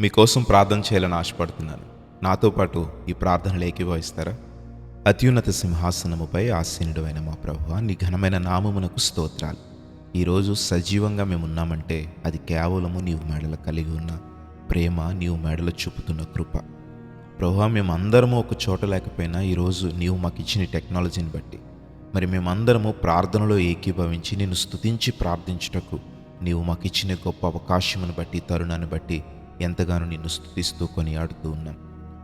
మీకోసం ప్రార్థన చేయాలని ఆశపడుతున్నాను. నాతో పాటు ఈ ప్రార్థనలు ఏకీభవిస్తారా? అత్యున్నత సింహాసనముపై ఆసీనుడైన మా ప్రభు నీ ఘనమైన నామమునకు స్తోత్రాలు. ఈరోజు సజీవంగా మేము ఉన్నామంటే అది కేవలము నీవు మెడల కలిగి ఉన్న ప్రేమ నీవు మెడల చూపుతున్న కృప. ప్రభు మేము అందరము ఒక చోట లేకపోయినా ఈరోజు నీవు మాకు ఇచ్చిన టెక్నాలజీని బట్టి మరి మేమందరము ప్రార్థనలో ఏకీభవించి నిన్ను స్తుతించి ప్రార్థించుటకు నీవు మాకు ఇచ్చిన గొప్ప అవకాశమును బట్టి తరుణాన్ని బట్టి ఎంతగానో నిన్ను స్థుతిస్తూ కొనియాడుతూ ఉన్నాం.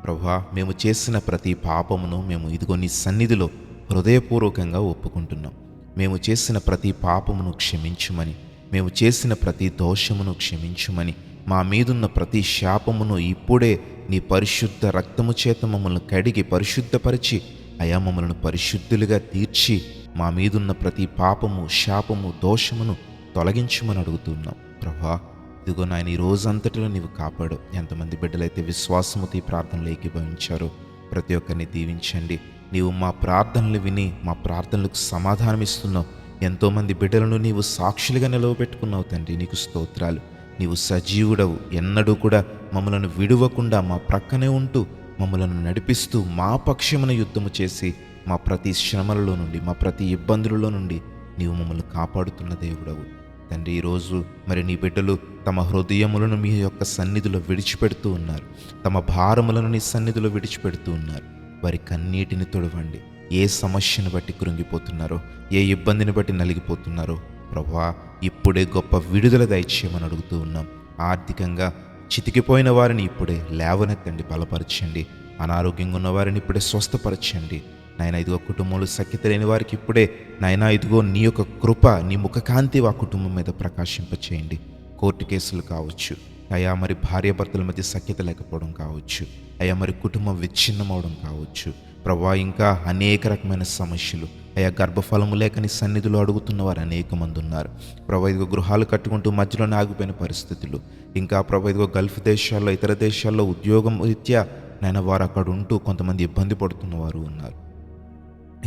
ప్రభా మేము చేసిన ప్రతి పాపమును మేము ఇదిగో నీ సన్నిధిలో హృదయపూర్వకంగా ఒప్పుకుంటున్నాం. మేము చేసిన ప్రతి పాపమును క్షమించుమని మేము చేసిన ప్రతి దోషమును క్షమించుమని మా మీదున్న ప్రతి శాపమును ఇప్పుడే నీ పరిశుద్ధ రక్తము చేత మమ్మల్ని కడిగి పరిశుద్ధపరిచి అయా మమ్మలను పరిశుద్ధులుగా తీర్చి మా మీదున్న ప్రతి పాపము శాపము దోషమును తొలగించమని అడుగుతున్నాం ప్రభా ఇదిగో నాయన ఈ రోజంతటిలో నీవు కాపాడు. ఎంతమంది బిడ్డలైతే విశ్వాసముతో ఈ ప్రార్థనలు ఏకీభవించారో ప్రతి ఒక్కరిని దీవించండి. నీవు మా ప్రార్థనలు విని మా ప్రార్థనలకు సమాధానం ఇస్తున్నావు. ఎంతోమంది బిడ్డలను నీవు సాక్షులుగా నిలవబెట్టుకున్నావు తండ్రి. నీకు స్తోత్రాలు. నీవు సజీవుడవు. ఎన్నడూ కూడా మమ్మలను విడువకుండా మా ప్రక్కనే ఉంటూ మమ్మలను నడిపిస్తూ మా పక్షమున యుద్ధము చేసి మా ప్రతి శ్రమలలో నుండి మా ప్రతి ఇబ్బందులలో నుండి నీవు మమ్మల్ని కాపాడుతున్న దేవుడవు. తండ్రి ఈరోజు మరి నీ బిడ్డలు తమ హృదయములను మీ యొక్క సన్నిధిలో విడిచిపెడుతూ ఉన్నారు. తమ భారములను నీ సన్నిధిలో విడిచిపెడుతూ ఉన్నారు. వారి కన్నీటిని తొడవండి. ఏ సమస్యను బట్టి కృంగిపోతున్నారో ఏ ఇబ్బందిని బట్టి నలిగిపోతున్నారో ప్రభా ఇప్పుడే గొప్ప విడుదల దయచేయమని అడుగుతూ ఉన్నాం. ఆర్థికంగా చితికిపోయిన వారిని ఇప్పుడే లేవనెత్తండి బలపరచండి. అనారోగ్యంగా ఉన్న వారిని ఇప్పుడే స్వస్థపరచండి. నాయన ఇదిగో కుటుంబంలో సఖ్యత లేని వారికి ఇప్పుడే నాయన ఇదిగో నీ యొక్క కృప నీ ముఖకాంతి ఆ కుటుంబం మీద ప్రకాశింపచేయండి. కోర్టు కేసులు కావచ్చు అయా మరి భార్యాభర్తల మధ్య సఖ్యత లేకపోవడం కావచ్చు అయా మరి కుటుంబం విచ్ఛిన్నమవడం కావచ్చు. ప్రభా ఇంకా అనేక రకమైన సమస్యలు అయా గర్భఫలము లేక నీ సన్నిధిలో అడుగుతున్న వారు అనేక మంది ఉన్నారు. ప్రభా ఇదిగో గృహాలు కట్టుకుంటూ మధ్యలో ఆగిపోయిన పరిస్థితులు ఇంకా ప్రభా ఇదిగో గల్ఫ్ దేశాల్లో ఇతర దేశాల్లో ఉద్యోగం రీత్యా నైనా వారు అక్కడ ఉంటూ కొంతమంది ఇబ్బంది పడుతున్న వారు ఉన్నారు.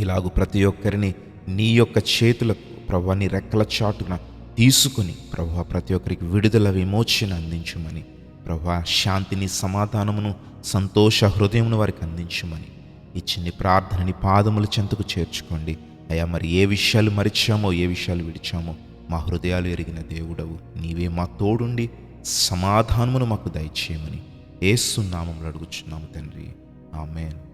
ఇలాగు ప్రతి ఒక్కరిని నీ యొక్క చేతులకు ప్రభాని రెక్కల చాటున తీసుకుని ప్రభా ప్రతి ఒక్కరికి విడుదల విమోచన అందించమని. ప్రభా శాంతిని సమాధానమును సంతోష హృదయమును వారికి అందించమని. ఈ చిన్ని ప్రార్థనని పాదముల చెంతకు చేర్చుకోండి. అయ్యా మరి ఏ విషయాలు మరిచామో ఏ విషయాలు విడిచామో మా హృదయాలు ఎరిగిన దేవుడవు. నీవే మా తోడుండి సమాధానమును మాకు దయచేయమని. ఏసునామంలో అడుగుచున్నాము తండ్రి. ఆమెన్.